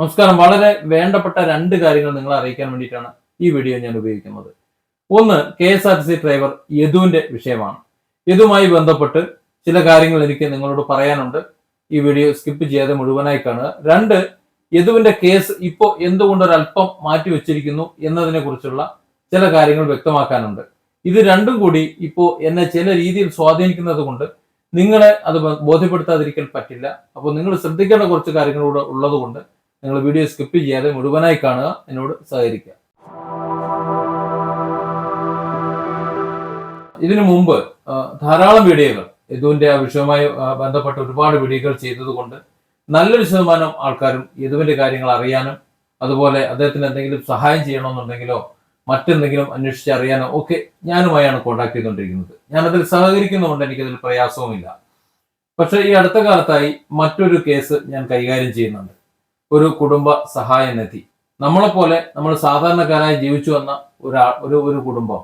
നമസ്കാരം. വളരെ വേണ്ടപ്പെട്ട രണ്ട് കാര്യങ്ങൾ നിങ്ങളെ അറിയിക്കാൻ വേണ്ടിയിട്ടാണ് ഈ വീഡിയോ ഞാൻ ഉപയോഗിക്കുന്നത്. ഒന്ന് K S R T C driver യദുവിന്റെ വിഷയമാണ്. യദുമായി ബന്ധപ്പെട്ട് ചില കാര്യങ്ങൾ എനിക്ക് നിങ്ങളോട് പറയാനുണ്ട്. ഈ വീഡിയോ സ്കിപ്പ് ചെയ്യാതെ മുഴുവനായി കാണുക. രണ്ട് യദുവിന്റെ കേസ് ഇപ്പോൾ എന്തുകൊണ്ട് ഒരല്പം മാറ്റി വെച്ചിരിക്കുന്നു എന്നതിനെ കുറിച്ചുള്ള ചില കാര്യങ്ങൾ വ്യക്തമാക്കാനുണ്ട്. ഇത് രണ്ടും കൂടി ഇപ്പോൾ എന്നെ ചില രീതിയിൽ സ്വാധീനിക്കുന്നത് കൊണ്ട് നിങ്ങളെ അത് ബോധ്യപ്പെടുത്താതിരിക്കാൻ പറ്റില്ല. അപ്പോൾ നിങ്ങൾ ശ്രദ്ധിക്കേണ്ട കുറച്ച് കാര്യങ്ങളൂടെ ഉള്ളത് കൊണ്ട് നിങ്ങൾ വീഡിയോ സ്കിപ്പ് ചെയ്യാതെ മുഴുവനായി കാണുക എന്നോട് സഹകരിക്കുക. ഇതിനു മുമ്പ് ധാരാളം വീഡിയോകൾ യദുവിന്റെ ആ വിഷയവുമായി ബന്ധപ്പെട്ട ഒരുപാട് വീഡിയോകൾ ചെയ്തതുകൊണ്ട് നല്ലൊരു ശതമാനം ആൾക്കാരും യദുവിന്റെ കാര്യങ്ങൾ അറിയാനും അതുപോലെ അദ്ദേഹത്തിന് എന്തെങ്കിലും സഹായം ചെയ്യണമെന്നുണ്ടെങ്കിലോ മറ്റെന്തെങ്കിലും അന്വേഷിച്ച് അറിയാനോ ഒക്കെ ഞാനുമായാണ് കോൺടാക്ട് ചെയ്തുകൊണ്ടിരിക്കുന്നത്. ഞാനതിൽ സഹകരിക്കുന്നതുകൊണ്ട് എനിക്കതിൽ പ്രയാസവുമില്ല. പക്ഷേ ഈ അടുത്ത കാലത്തായി മറ്റൊരു കേസ് ഞാൻ കൈകാര്യം ചെയ്യുന്നുണ്ട്. ഒരു കുടുംബ സഹായ നിധി നമ്മളെപ്പോലെ നമ്മൾ സാധാരണക്കാരായി ജീവിച്ചു വന്ന ഒരാ ഒരു ഒരു കുടുംബം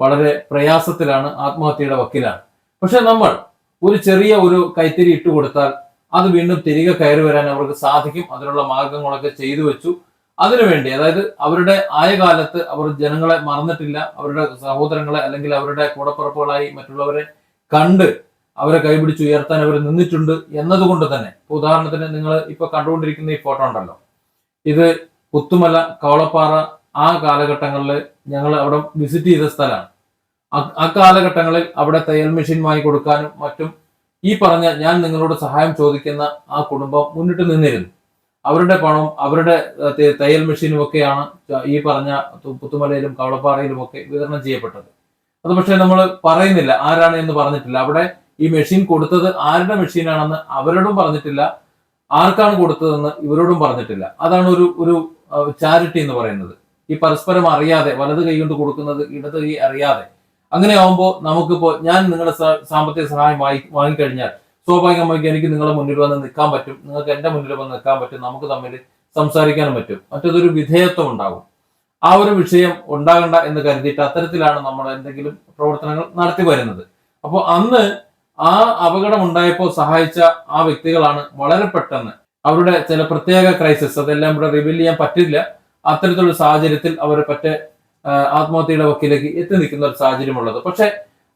വളരെ പ്രയാസത്തിലാണ് ആത്മഹത്യയുടെ വക്കിലാണ്. പക്ഷെ നമ്മൾ ഒരു ചെറിയ ഒരു കൈത്തിരി ഇട്ട് കൊടുത്താൽ അത് വീണ്ടും തിരികെ കയറി വരാൻ അവർക്ക് സാധിക്കും. അതിനുള്ള മാർഗങ്ങളൊക്കെ ചെയ്തു വെച്ചു. അതിനുവേണ്ടി അതായത് അവരുടെ ആയ കാലത്ത് അവർ ജനങ്ങളെ മറന്നിട്ടില്ല. അവരുടെ സഹോദരങ്ങളെ അല്ലെങ്കിൽ അവരുടെ കൂടപ്പുറപ്പുകളായി മറ്റുള്ളവരെ കണ്ട് അവരെ കൈപിടിച്ച് ഉയർത്താൻ അവർ നിന്നിട്ടുണ്ട് എന്നതുകൊണ്ട് തന്നെ. ഉദാഹരണത്തിന് നിങ്ങൾ ഇപ്പൊ കണ്ടുകൊണ്ടിരിക്കുന്ന ഈ ഫോട്ടോ ഉണ്ടല്ലോ. ഇത് പുത്തുമല കവളപ്പാറ ആ കാലഘട്ടങ്ങളിൽ ഞങ്ങൾ അവിടെ വിസിറ്റ് ചെയ്ത സ്ഥലമാണ്. ആ- കാലഘട്ടങ്ങളിൽ അവിടെ തയ്യൽ മെഷീൻ വാങ്ങി കൊടുക്കാനും മറ്റും ഈ പറഞ്ഞ ഞാൻ നിങ്ങളോട് സഹായം ചോദിക്കുന്ന ആ കുടുംബം മുന്നിട്ട് നിന്നിരുന്നു. അവരുടെ പണവും അവരുടെ തയ്യൽ മെഷീനും ഒക്കെയാണ് ഈ പറഞ്ഞ പുത്തുമലയിലും കവളപ്പാറയിലും ഒക്കെ വിതരണം ചെയ്യപ്പെട്ടത്. അത് പക്ഷേ നമ്മൾ പറയുന്നില്ല ആരാണ് എന്ന് പറഞ്ഞിട്ടില്ല. അവിടെ ഈ മെഷീൻ കൊടുത്തത് ആരുടെ മെഷീനാണെന്ന് അവരോടും പറഞ്ഞിട്ടില്ല. ആർക്കാണ് കൊടുത്തതെന്ന് ഇവരോടും പറഞ്ഞിട്ടില്ല. അതാണ് ഒരു ഒരു ചാരിറ്റി എന്ന് പറയുന്നത്. ഈ പരസ്പരം അറിയാതെ വലത് കൈ കൊണ്ട് കൊടുക്കുന്നത് ഇടത് കൈ അറിയാതെ. അങ്ങനെ ആവുമ്പോൾ നമുക്കിപ്പോ ഞാൻ നിങ്ങളുടെ സാമ്പത്തിക സഹായം വാങ്ങി വാങ്ങിക്കഴിഞ്ഞാൽ സ്വാഭാവികമായിട്ടും എനിക്ക് നിങ്ങളുടെ മുന്നിൽ വന്ന് നിൽക്കാൻ പറ്റും. നിങ്ങൾക്ക് എന്റെ മുന്നിൽ വന്ന് നിൽക്കാൻ പറ്റും. നമുക്ക് തമ്മിൽ സംസാരിക്കാനും പറ്റും. മറ്റേതൊരു വിധേയത്വം ഉണ്ടാകും ആ ഒരു വിഷയം ഉണ്ടാകണ്ട എന്ന് കരുതിയിട്ട് അത്തരത്തിലാണ് നമ്മൾ എന്തെങ്കിലും പ്രവർത്തനങ്ങൾ നടത്തി വരുന്നത്. അപ്പോൾ അന്ന് ആ അപകടം ഉണ്ടായപ്പോൾ സഹായിച്ച ആ വ്യക്തികളാണ് വളരെ പെട്ടെന്ന് അവരുടെ ചില പ്രത്യേക ക്രൈസിസ് അതെല്ലാം ഇവിടെ റിവീൽ ചെയ്യാൻ പറ്റില്ല. അത്തരത്തിലുള്ള സാഹചര്യത്തിൽ അവർ പറ്റ ആത്മഹത്യയുടെ വക്കിലേക്ക് എത്തി നിൽക്കുന്ന ഒരു സാഹചര്യമുള്ളത്. പക്ഷെ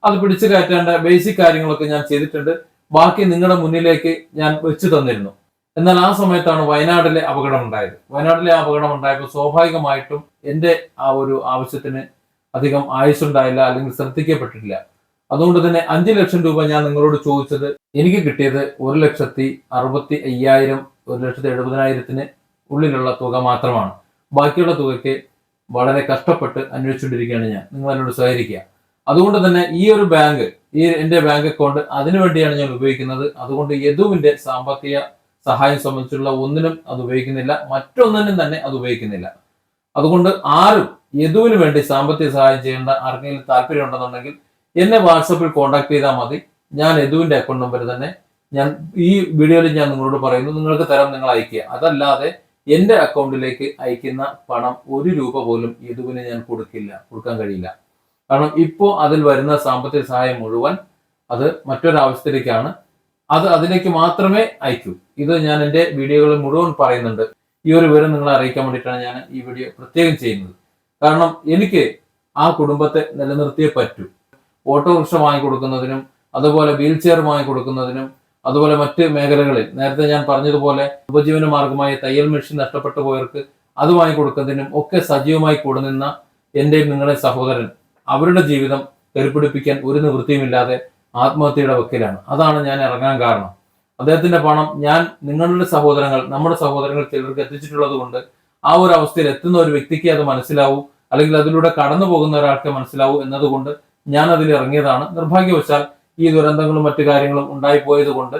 അത് പിടിച്ചു കയറ്റേണ്ട ബേസിക് കാര്യങ്ങളൊക്കെ ഞാൻ ചെയ്തിട്ടുണ്ട്. ബാക്കി നിങ്ങളുടെ മുന്നിലേക്ക് ഞാൻ വെച്ചു തന്നിരുന്നു. എന്നാൽ ആ സമയത്താണ് വയനാട്ടിലെ അപകടം ഉണ്ടായത് വയനാട്ടിലെ അപകടം ഉണ്ടായപ്പോൾ സ്വാഭാവികമായിട്ടും എന്റെ ആ ഒരു ആവശ്യത്തിന് അധികം ആയുസ്സുണ്ടായില്ല അല്ലെങ്കിൽ ശ്രദ്ധിക്കപ്പെട്ടിട്ടില്ല. അതുകൊണ്ട് തന്നെ അഞ്ച് ലക്ഷം രൂപ ഞാൻ നിങ്ങളോട് ചോദിച്ചത് എനിക്ക് കിട്ടിയത് ഒരു ലക്ഷത്തി അറുപത്തി അയ്യായിരം ഒരു ലക്ഷത്തി എഴുപതിനായിരത്തിന് ഉള്ളിലുള്ള തുക മാത്രമാണ്. ബാക്കിയുള്ള തുകയ്ക്ക് വളരെ കഷ്ടപ്പെട്ട് അന്വേഷിച്ചുകൊണ്ടിരിക്കുകയാണ് ഞാൻ. നിങ്ങൾ എന്നോട് സഹകരിക്കുക. അതുകൊണ്ട് തന്നെ ഈ ഒരു ബാങ്ക് ഈ എന്റെ ബാങ്ക് അക്കൗണ്ട് അതിനു വേണ്ടിയാണ് ഞാൻ ഉപയോഗിക്കുന്നത്. അതുകൊണ്ട് യദുവിന്റെ സാമ്പത്തിക സഹായം സംബന്ധിച്ചുള്ള ഒന്നിനും അത് ഉപയോഗിക്കുന്നില്ല. മറ്റൊന്നിനും തന്നെ അത് ഉപയോഗിക്കുന്നില്ല. അതുകൊണ്ട് ആരും യദുവിന് വേണ്ടി സാമ്പത്തിക സഹായം ചെയ്യേണ്ട ആർക്കെങ്കിലും താല്പര്യം ഉണ്ടെന്നുണ്ടെങ്കിൽ എന്നെ വാട്സപ്പിൽ കോൺടാക്ട് ചെയ്താൽ മതി. ഞാൻ എതുവിന്റെ അക്കൗണ്ട് നമ്പർ തന്നെ ഞാൻ ഈ വീഡിയോയിൽ ഞാൻ നിങ്ങളോട് പറയുന്നു. നിങ്ങൾക്ക് തരാം നിങ്ങൾ അയക്കുക അതല്ലാതെ എന്റെ അക്കൗണ്ടിലേക്ക് അയക്കുന്ന പണം ഒരു രൂപ പോലും യദുവിന് ഞാൻ കൊടുക്കില്ല കൊടുക്കാൻ കഴിയില്ല. കാരണം ഇപ്പോൾ അതിൽ വരുന്ന സാമ്പത്തിക സഹായം മുഴുവൻ അത് മറ്റൊരാവശ്യത്തിലേക്കാണ്. അത് അതിലേക്ക് മാത്രമേ അയക്കൂ. ഇത് ഞാൻ എന്റെ വീഡിയോകളിൽ മുഴുവൻ പറയുന്നുണ്ട്. ഈ ഒരു വിവരം നിങ്ങളെ അറിയിക്കാൻ വേണ്ടിയിട്ടാണ് ഞാൻ ഈ വീഡിയോ പ്രത്യേകം ചെയ്യുന്നത്. കാരണം എനിക്ക് ആ കുടുംബത്തെ നിലനിർത്തിയേ പറ്റൂ. ഓട്ടോറിക്ഷ വാങ്ങിക്കൊടുക്കുന്നതിനും അതുപോലെ വീൽ ചെയർ വാങ്ങിക്കൊടുക്കുന്നതിനും അതുപോലെ മറ്റ് മേഖലകളിൽ നേരത്തെ ഞാൻ പറഞ്ഞതുപോലെ ഉപജീവന മാർഗമായ തയ്യൽ മെഷീൻ നഷ്ടപ്പെട്ടു പോയവർക്ക് അത് വാങ്ങിക്കൊടുക്കുന്നതിനും ഒക്കെ സജീവമായി കൂടെ നിന്ന എന്റെയും നിങ്ങളുടെ സഹോദരൻ അവരുടെ ജീവിതം കരുപിടിപ്പിക്കാൻ ഒരു നിവൃത്തിയുമില്ലാതെ ആത്മഹത്യയുടെ വക്കിലാണ്. അതാണ് ഞാൻ ഇറങ്ങാൻ കാരണം. അദ്ദേഹത്തിന്റെ പണം ഞാൻ നിങ്ങളുടെ സഹോദരങ്ങൾ നമ്മുടെ സഹോദരങ്ങൾ ചിലർക്ക് എത്തിച്ചിട്ടുള്ളത് കൊണ്ട് ആ ഒരു അവസ്ഥയിൽ എത്തുന്ന ഒരു വ്യക്തിക്ക് അത് മനസ്സിലാവും അല്ലെങ്കിൽ അതിലൂടെ കടന്നു പോകുന്ന ഒരാൾക്ക് മനസ്സിലാവും എന്നതുകൊണ്ട് ഞാൻ അതിൽ ഇറങ്ങിയതാണ്. നിർഭാഗ്യവശാൽ ഈ ദുരന്തങ്ങളും മറ്റു കാര്യങ്ങളും ഉണ്ടായിപ്പോയത് കൊണ്ട്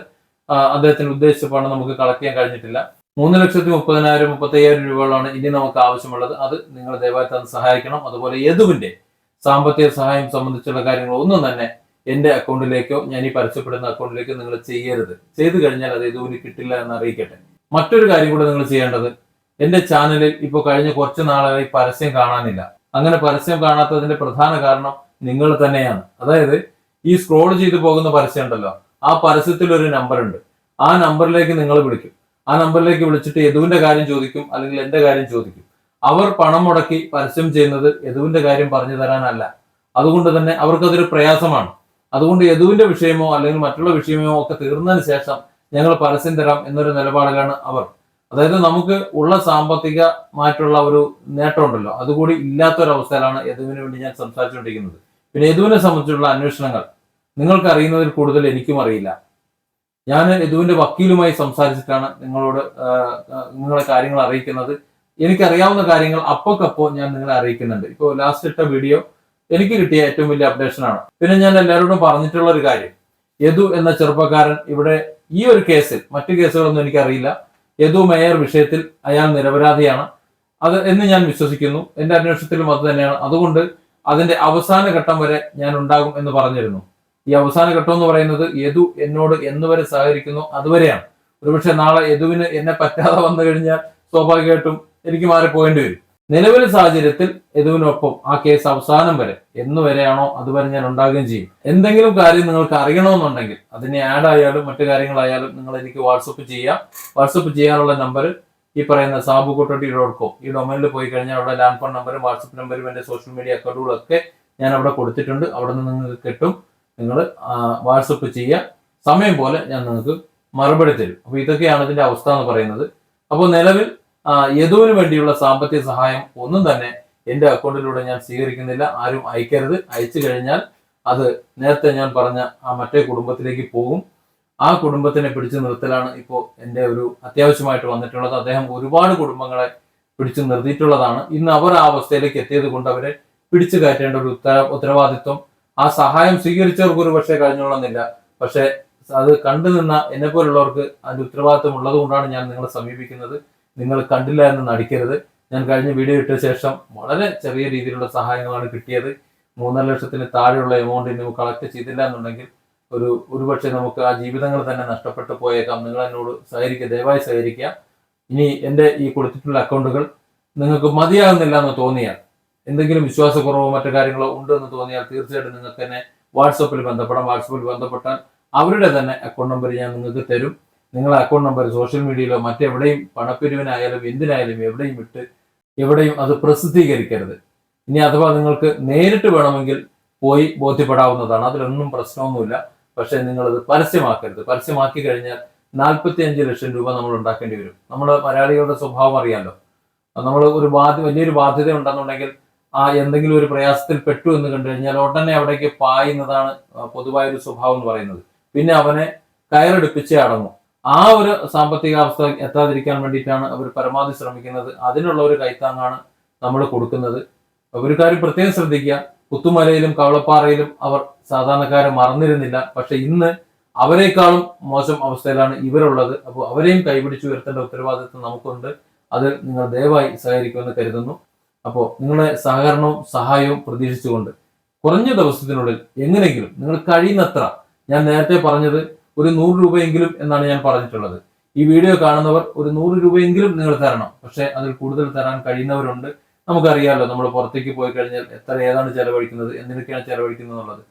അദ്ദേഹത്തിന് ഉദ്ദേശിച്ച പണം നമുക്ക് കളക്ട് ചെയ്യാൻ കഴിഞ്ഞിട്ടില്ല. മൂന്ന് ലക്ഷത്തി മുപ്പതിനായിരം മുപ്പത്തയ്യായിരം രൂപകളാണ് ഇനി നമുക്ക് ആവശ്യമുള്ളത്. അത് നിങ്ങൾ ദയവായി തന്ന് സഹായിക്കണം. അതുപോലെ യദുവിന്റെ സാമ്പത്തിക സഹായം സംബന്ധിച്ചുള്ള കാര്യങ്ങൾ ഒന്നും തന്നെ എന്റെ അക്കൗണ്ടിലേക്കോ ഞാൻ ഈ പരസ്യപ്പെടുന്ന അക്കൗണ്ടിലേക്കോ നിങ്ങൾ ചെയ്യരുത്. ചെയ്തു കഴിഞ്ഞാൽ അത് യദുവിന് കിട്ടില്ല എന്ന് അറിയിക്കട്ടെ. മറ്റൊരു കാര്യം കൂടെ നിങ്ങൾ ചെയ്യേണ്ടത് എന്റെ ചാനലിൽ ഇപ്പോൾ കഴിഞ്ഞ കുറച്ച് നാളായി പരസ്യം കാണാനില്ല. അങ്ങനെ പരസ്യം കാണാത്തതിന്റെ പ്രധാന കാരണം നിങ്ങൾ തന്നെയാണ്. അതായത് ഈ സ്ക്രോൾ ചെയ്തു പോകുന്ന പരസ്യം ഉണ്ടല്ലോ ആ പരസ്യത്തിൽ ഒരു നമ്പർ ഉണ്ട്. ആ നമ്പറിലേക്ക് നിങ്ങൾ വിളിക്കും. ആ നമ്പറിലേക്ക് വിളിച്ചിട്ട് യദുവിന്റെ കാര്യം ചോദിക്കും അല്ലെങ്കിൽ എന്റെ കാര്യം ചോദിക്കും. അവർ പണം മുടക്കി പരസ്യം ചെയ്യുന്നത് യദുവിന്റെ കാര്യം പറഞ്ഞു തരാനല്ല. അതുകൊണ്ട് തന്നെ അവർക്കതൊരു പ്രയാസമാണ്. അതുകൊണ്ട് യദുവിന്റെ വിഷയമോ അല്ലെങ്കിൽ മറ്റുള്ള വിഷയമോ ഒക്കെ തീർന്നതിന് ശേഷം ഞങ്ങൾ പരസ്യം തരാം എന്നൊരു നിലപാടിലാണ് അവർ. അതായത് നമുക്ക് ഉള്ള സാമ്പത്തികമായിട്ടുള്ള ഒരു നേട്ടമുണ്ടല്ലോ അതുകൂടി ഇല്ലാത്തൊരവസ്ഥയിലാണ് യദുവിന് വേണ്ടി ഞാൻ സംസാരിച്ചുകൊണ്ടിരിക്കുന്നത്. പിന്നെ യദുവിനെ സംബന്ധിച്ചുള്ള അന്വേഷണങ്ങൾ. നിങ്ങൾക്ക് അറിയുന്നതിൽ കൂടുതൽ എനിക്കും അറിയില്ല. ഞാൻ യദുവിന്റെ വക്കീലുമായി സംസാരിച്ചിട്ടാണ് നിങ്ങളോട് നിങ്ങളെ കാര്യങ്ങൾ അറിയിക്കുന്നത്. എനിക്കറിയാവുന്ന കാര്യങ്ങൾ അപ്പോക്കപ്പോ ഞാൻ നിങ്ങളെ അറിയിക്കുന്നുണ്ട്. ഇപ്പോൾ ലാസ്റ്റ് ഇട്ട വീഡിയോ എനിക്ക് കിട്ടിയ ഏറ്റവും വലിയ അപ്ഡേഷൻ ആണ്. പിന്നെ ഞാൻ എല്ലാവരോടും പറഞ്ഞിട്ടുള്ള ഒരു കാര്യം. യദു എന്ന ചെറുപ്പക്കാരൻ ഇവിടെ ഈ ഒരു കേസിൽ മറ്റു കേസുകളൊന്നും എനിക്കറിയില്ല. യദു മേയർ വിഷയത്തിൽ അയാൾ നിരപരാധിയാണ്. അത് എന്ന് ഞാൻ വിശ്വസിക്കുന്നു. എന്റെ അന്വേഷണത്തിലും അത് തന്നെയാണ്. അതുകൊണ്ട് അതിന്റെ അവസാന ഘട്ടം വരെ ഞാൻ ഉണ്ടാകും എന്ന് പറഞ്ഞിരുന്നു. ഈ അവസാന ഘട്ടം എന്ന് പറയുന്നത് യദു എന്നോട് എന്ന് വരെ സഹകരിക്കുന്നു അതുവരെയാണ്. ഒരുപക്ഷെ നാളെ യദുവിന് എന്നെ പറ്റാതെ വന്നു കഴിഞ്ഞാൽ സ്വാഭാവികമായിട്ടും എനിക്ക് മാറി മാറിപ്പോകേണ്ടി വരും. നിലവിലെ സാഹചര്യത്തിൽ യദുവിനൊപ്പം ആ കേസ് അവസാനം വരെ എന്ന് വരെയാണോ അതുവരെ ഞാൻ ഉണ്ടാകുകയും ചെയ്യും. എന്തെങ്കിലും കാര്യം നിങ്ങൾക്ക് അറിയണമെന്നുണ്ടെങ്കിൽ അതിനെ ആഡ് ആയാലും മറ്റു കാര്യങ്ങളായാലും നിങ്ങൾ എനിക്ക് വാട്സപ്പ് ചെയ്യാം. വാട്സപ്പ് ചെയ്യാനുള്ള നമ്പർ ഈ പറയുന്ന സാബു കൊട്ടോട്ടി ഡോട്ട് കോം ഈ ഡൊമൈനിൽ പോയി കഴിഞ്ഞാൽ അവിടെ ലാൻഡ് ഫോൺ നമ്പറും വാട്സപ്പ് നമ്പറും എന്റെ സോഷ്യൽ മീഡിയ അക്കൗണ്ടുകളും ഒക്കെ ഞാൻ അവിടെ കൊടുത്തിട്ടുണ്ട്. അവിടെ നിന്ന് നിങ്ങൾക്ക് കിട്ടും. നിങ്ങൾ വാട്സപ്പ് ചെയ്യുക. സമയം പോലെ ഞാൻ നിങ്ങൾക്ക് മറുപടി തരും. അപ്പോൾ ഇതൊക്കെയാണ് ഇതിന്റെ അവസ്ഥ എന്ന് പറയുന്നത്. അപ്പോൾ നിലവിൽ യദുവിന് വേണ്ടിയുള്ള സാമ്പത്തിക സഹായം ഒന്നും തന്നെ എന്റെ അക്കൗണ്ടിലൂടെ ഞാൻ സ്വീകരിക്കുന്നില്ല. ആരും അയക്കരുത്. അയച്ചു കഴിഞ്ഞാൽ അത് നേരത്തെ ഞാൻ പറഞ്ഞ ആ മറ്റേ കുടുംബത്തിലേക്ക് പോകും. ആ കുടുംബത്തിനെ പിടിച്ചു നിർത്തലാണ് ഇപ്പോൾ എന്റെ ഒരു അത്യാവശ്യമായിട്ട് വന്നിട്ടുള്ളത്. അദ്ദേഹം ഒരുപാട് കുടുംബങ്ങളെ പിടിച്ചു നിർത്തിയിട്ടുള്ളതാണ്. ഇന്ന് അവർ ആ അവസ്ഥയിലേക്ക് എത്തിയത് കൊണ്ട് അവരെ പിടിച്ചു കയറ്റേണ്ട ഒരു ഉത്തര ഉത്തരവാദിത്വം. ആ സഹായം സ്വീകരിച്ചവർക്ക് ഒരു പക്ഷേ കഴിഞ്ഞോളന്നില്ല. പക്ഷെ അത് കണ്ടു നിന്ന എന്നെ പോലുള്ളവർക്ക് അതിന്റെ ഉത്തരവാദിത്വം ഉള്ളത് കൊണ്ടാണ് ഞാൻ നിങ്ങളെ സമീപിക്കുന്നത്. നിങ്ങൾ കണ്ടില്ല എന്ന് നടിക്കരുത്. ഞാൻ കഴിഞ്ഞ വീഡിയോ ഇട്ട ശേഷം വളരെ ചെറിയ രീതിയിലുള്ള സഹായങ്ങളാണ് കിട്ടിയത്. മൂന്നര ലക്ഷത്തിന് താഴെയുള്ള എമൗണ്ട് ഇനി കളക്ട് ചെയ്തില്ല എന്നുണ്ടെങ്കിൽ ഒരു ഒരുപക്ഷെ നമുക്ക് ആ ജീവിതങ്ങൾ തന്നെ നഷ്ടപ്പെട്ടു പോയേക്കാം. നിങ്ങൾ എന്നോട് സഹകരിക്കുക ദയവായി സഹകരിക്കുക ഇനി എന്റെ ഈ കൊടുത്തിട്ടുള്ള അക്കൗണ്ടുകൾ നിങ്ങൾക്ക് മതിയാകുന്നില്ല എന്ന് തോന്നിയാൽ എന്തെങ്കിലും വിശ്വാസക്കുറവോ മറ്റു കാര്യങ്ങളോ ഉണ്ട് എന്ന് തോന്നിയാൽ തീർച്ചയായിട്ടും നിങ്ങൾക്ക് തന്നെ വാട്സപ്പിൽ ബന്ധപ്പെടാം. വാട്സപ്പിൽ ബന്ധപ്പെട്ടാൽ അവരുടെ തന്നെ അക്കൗണ്ട് നമ്പർ ഞാൻ നിങ്ങൾക്ക് തരും. നിങ്ങളെ അക്കൗണ്ട് നമ്പർ സോഷ്യൽ മീഡിയയിലോ മറ്റെവിടെയും പണപ്പിരിവിനായാലും എന്തിനായാലും എവിടെയും ഇട്ട് എവിടെയും അത് പ്രസിദ്ധീകരിക്കരുത്. ഇനി അഥവാ നിങ്ങൾക്ക് നേരിട്ട് വേണമെങ്കിൽ പോയി ബോധ്യപ്പെടാവുന്നതാണ്. അതിലൊന്നും പ്രശ്നമൊന്നുമില്ല. പക്ഷേ നിങ്ങളത് പരസ്യമാക്കരുത്. പരസ്യമാക്കി കഴിഞ്ഞാൽ നാൽപ്പത്തി അഞ്ച് ലക്ഷം രൂപ നമ്മൾ ഉണ്ടാക്കേണ്ടി വരും. നമ്മുടെ മലയാളികളുടെ സ്വഭാവം അറിയാമല്ലോ നമ്മൾ ഒരു ബാധ്യ വലിയൊരു ബാധ്യത ഉണ്ടെന്നുണ്ടെങ്കിൽ ആ എന്തെങ്കിലും ഒരു പ്രയാസത്തിൽ പെട്ടു എന്ന് കണ്ടു കഴിഞ്ഞാൽ ഉടനെ അവിടേക്ക് പായുന്നതാണ് ആ, പൊതുവായ ഒരു സ്വഭാവം എന്ന് പറയുന്നത്. പിന്നെ അവനെ കയറെടുപ്പിച്ചേ അടങ്ങും. ആ ഒരു സാമ്പത്തിക അവസ്ഥ എത്താതിരിക്കാൻ വേണ്ടിയിട്ടാണ് അവർ പരമാവധി ശ്രമിക്കുന്നത്. അതിനുള്ള ഒരു കൈത്താങ്ങാണ് നമ്മൾ കൊടുക്കുന്നത്. ഒരു കാര്യം പ്രത്യേകം ശ്രദ്ധിക്കുക. പുത്തുമലയിലും കവളപ്പാറയിലും അവർ സാധാരണക്കാരെ മറന്നിരുന്നില്ല. പക്ഷെ ഇന്ന് അവരെക്കാളും മോശം അവസ്ഥയിലാണ് ഇവരുള്ളത്. അപ്പോൾ അവരെയും കൈപിടിച്ച് ഉയർത്തേണ്ട ഉത്തരവാദിത്വം നമുക്കുണ്ട്. അത് നിങ്ങൾ ദയവായി സഹകരിക്കുമെന്ന് കരുതുന്നു. അപ്പോൾ നിങ്ങളെ സഹകരണവും സഹായവും പ്രതീക്ഷിച്ചുകൊണ്ട് കുറഞ്ഞ ദിവസത്തിനുള്ളിൽ എങ്ങനെയെങ്കിലും നിങ്ങൾ കഴിയുന്നത്ര ഞാൻ നേരത്തെ പറഞ്ഞത് ഒരു നൂറ് രൂപയെങ്കിലും എന്നാണ് ഞാൻ പറഞ്ഞിട്ടുള്ളത്. ഈ വീഡിയോ കാണുന്നവർ ഒരു നൂറ് രൂപയെങ്കിലും നിങ്ങൾ തരണം. പക്ഷേ അതിൽ കൂടുതൽ തരാൻ കഴിയുന്നവരുണ്ട്. നമുക്കറിയാമല്ലോ നമ്മൾ പുറത്തേക്ക് പോയി കഴിഞ്ഞാൽ എത്ര ഏതാണ് ചെലവഴിക്കുന്നത് എന്തിനൊക്കെയാണ് ചെലവഴിക്കുന്നത് എന്നുള്ളത്